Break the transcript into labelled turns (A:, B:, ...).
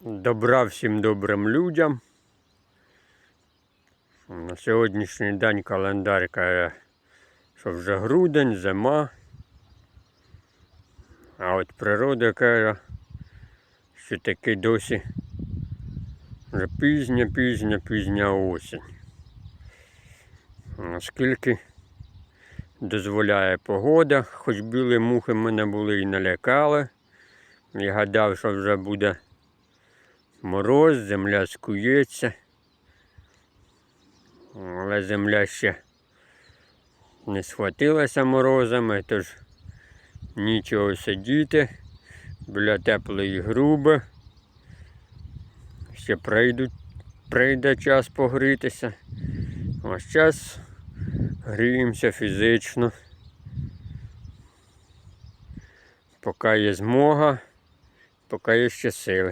A: Добра всім добрим людям. На сьогоднішній день календар каже, що вже грудень, зима. А от природа каже, що таки досі вже пізня, пізня, пізня осінь. Наскільки дозволяє погода, хоч білі мухи мене були і налякали. Я гадав, що вже буде мороз, земля скується. Але земля ще не схватилася морозами, тож нічого сидіти біля теплої груби. Ще прийде час погрітися. А зараз гріємося фізично. Поки є змога, поки є ще сили.